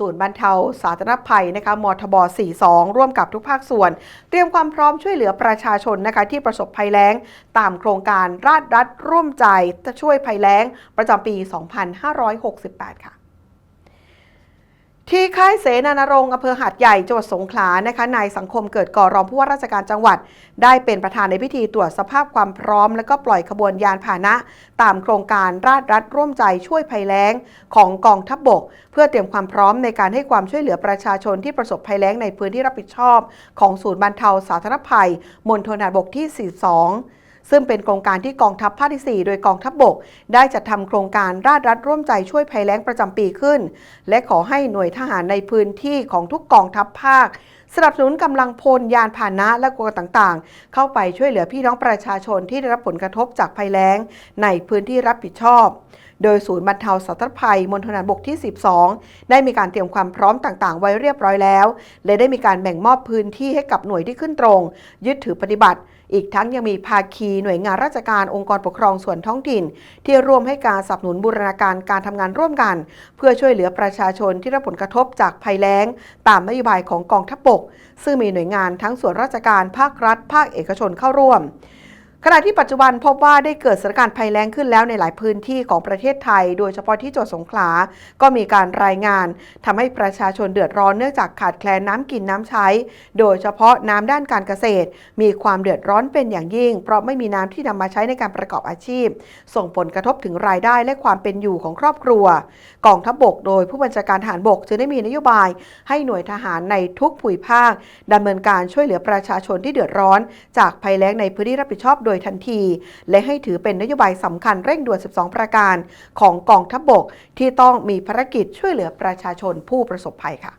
ศูนย์บรรเทาสาธารณภัยนะคะมทบ 42 ร่วมกับทุกภาคส่วน เตรียมความพร้อมช่วยเหลือประชาชนนะคะที่ประสบภัยแล้ง ตามโครงการราชรัฐร่วมใจจะช่วยภัยแล้ง ประจำปี 2568 ค่ะ ที่ค่ายเสนานรงค์อำเภอหาดใหญ่จังหวัดสงขลานะคะนายสังคมเกิดก่อรองผู้ว่าราชการจังหวัด ได้เป็นประธานในพิธีตรวจสภาพความพร้อม และก็ปล่อยขบวนยานพาหนะ ตามโครงการราชรัฐร่วมใจช่วยภัยแล้งของกองทัพบบก เพื่อเตรียมความพร้อมในการให้ความช่วยเหลือประชาชนที่ประสบภัยแล้งในพื้นที่รับผิดชอบ ของศูนย์บรรเทาสาธารณภัยมณฑลทหารบกที่ 42 ซึ่งเป็นโครงการที่กองทัพภาคที่ 4 โดยกองทัพบบก ได้จัดทำโครงการราชรัฐร่วมใจช่วยภัยแล้งประจำปีขึ้น และขอให้หน่วยทหารในพื้นที่ของทุกกองทัพภาค สนับสนุนกำลังพลยานพาหนะและกลต่างๆ เข้าไปช่วยเหลือพี่น้องประชาชนที่ได้รับผลกระทบจากภัยแล้ง ในพื้นที่รับผิดชอบ โดยศูนย์บรรเทาสาธารณภัยมณฑลบกที่ 12 ได้มีการเตรียมความพร้อมต่างๆ ไว้เรียบร้อยแล้ว และได้มีการแบ่งมอบพื้นที่ให้กับหน่วยที่ขึ้นตรง ยึดถือปฏิบัติ อีกทั้งยังมีภาคีหน่วยงานราชการองค์กรปกครองส่วนท้องถิ่น ที่ร่วมให้การสนับสนุนบูรณาการการทำงานร่วมกัน เพื่อช่วยเหลือประชาชนที่รับผลกระทบจากภัยแล้ง ตามนโยบายของกองทัพบกซึ่งมีหน่วยงานทั้งส่วนราชการภาครัฐ ภาคเอกชนเข้าร่วม ขณะที่ปัจจุบันพบว่าได้เกิดสถานการณ์ภัยแล้งขึ้นแล้วในหลายพื้นที่ของประเทศไทย โดยเฉพาะที่จังหวัดสงขลา ก็มีการรายงานทำให้ประชาชนเดือดร้อนเนื่องจากขาดแคลนน้ำกินน้ำใช้ โดยเฉพาะน้ำด้านการเกษตร มีความเดือดร้อนเป็นอย่างยิ่ง เพราะไม่มีน้ำที่นำมาใช้ในการประกอบอาชีพ ส่งผลกระทบถึงรายได้และความเป็นอยู่ของครอบครัว กองทัพบบก โดยผู้บัญชาการทหารบกจึงได้มีนโยบาย ให้หน่วยทหารในทุกภูมิภาคดำเนินการช่วยเหลือประชาชนที่เดือดร้อน จากภัยแล้งในพื้นที่รับผิดชอบโดยทันที และให้ถือเป็นนโยบายสำคัญเร่งด่วน 12 ประการ ของกองทัพบบกที่ต้องมีภารกิจช่วยเหลือประชาชนผู้ประสบภัยค่ะ